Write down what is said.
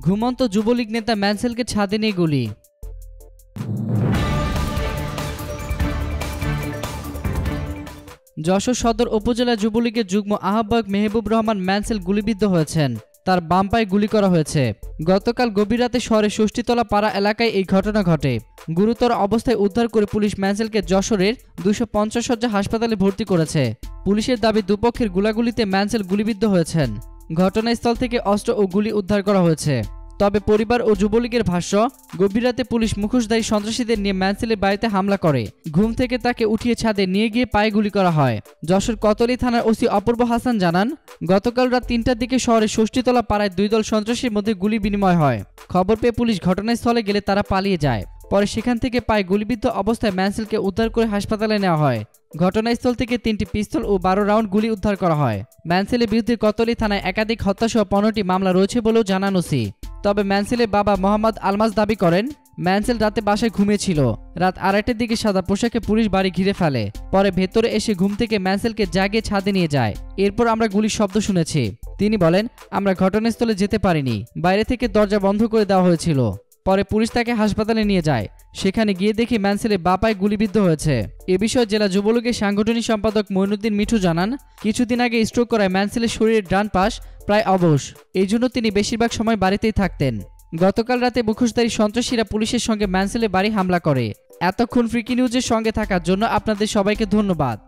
ঘুমন্ত যুবলীগ নেতা ম্যানসেলকে ছাদে নিয়ে গুলি। যশোর সদর উপজেলা যুবলীগের যুগ্ম আহ্বায়ক মেহবুব রহমান ম্যানসেল গুলিবিদ্ধ হয়েছেন। তার বাম পায়ে গুলি করা হয়েছে। গতকাল গভীর রাতে শহরের ষষ্ঠীতলা পাড়া এলাকায় এই ঘটনা ঘটে। গুরুতর অবস্থায় উদ্ধার করে পুলিশ ম্যানসেলকে যশোরের দুশো পঞ্চাশ হাসপাতালে ভর্তি করেছে। পুলিশের দাবি দুপক্ষের গুলাগুলিতে ম্যানসেল গুলিবিদ্ধ হয়েছেন। ঘটনাস্থল থেকে অস্ত্র ও গুলি উদ্ধার করা হয়েছে। তবে পরিবার ও যুবলীগের ভাষ্য, গভীর রাতে পুলিশ মুখোশধারী সন্ত্রাসীদের নিয়ে ম্যানসেলের বাড়িতে হামলা করে। ঘুম থেকে তাকে উঠিয়ে ছাদে নিয়ে গিয়ে পায়ে গুলি করা হয়। যশোর কতলি থানার ওসি অপূর্ব হাসান জানান, গতকাল রাত তিনটার দিকে শহরের ষষ্ঠীতলা পাড়ায় দুই দল সন্ত্রাসীর মধ্যে গুলি বিনিময় হয়। খবর পেয়ে পুলিশ ঘটনাস্থলে গেলে তারা পালিয়ে যায়। পরে সেখান থেকে পায়ে গুলিবিদ্ধ অবস্থায় ম্যানসেলকে উদ্ধার করে হাসপাতালে নেওয়া হয়। ঘটনাস্থল থেকে তিনটি পিস্তল ও বারো রাউন্ড গুলি উদ্ধার করা হয়। ম্যানসেলের বিরুদ্ধে কতলি থানায় একাধিক হত্যাসহ পনেরোটি মামলা রয়েছে বলেও জানান ওসি তবে ম্যানসেলের বাবা মোহাম্মদ আলমাস দাবি করেন, ম্যানসেল রাতে বাসায় ঘুমিয়েছিল। রাত আড়াইটার দিকে সাদা পোশাকে পুলিশ বাড়ি ঘিরে ফেলে। পরে ভেতরে এসে ঘুম থেকে ম্যানসেলকে জাগিয়ে ছাদে নিয়ে যায়। এরপর আমরা গুলির শব্দ শুনেছি। তিনি বলেন, আমরা ঘটনাস্থলে যেতে পারিনি। বাইরে থেকে দরজা বন্ধ করে দেওয়া হয়েছিল। পরে পুলিশ তাকে হাসপাতালে নিয়ে যায়। সেখানে গিয়ে দেখি ম্যানসেলে বাপায় গুলিবিদ্ধ হয়েছে। এ বিষয়ে জেলা যুবলীগের সাংগঠনিক সম্পাদক মইনুদ্দিন মিঠু জানান, কিছুদিন আগে স্ট্রোক করায় ম্যানসেলের শরীরের ডান পাশ প্রায় অবশ। এই জন্য তিনি বেশিরভাগ সময় বাড়িতেই থাকতেন। গতকাল রাতে মুখোশধারী সন্ত্রাসীরা পুলিশের সঙ্গে ম্যানসেলের বাড়ি হামলা করে। এতক্ষণ ফ্রিকি নিউজের সঙ্গে থাকার জন্য আপনাদের সবাইকে ধন্যবাদ।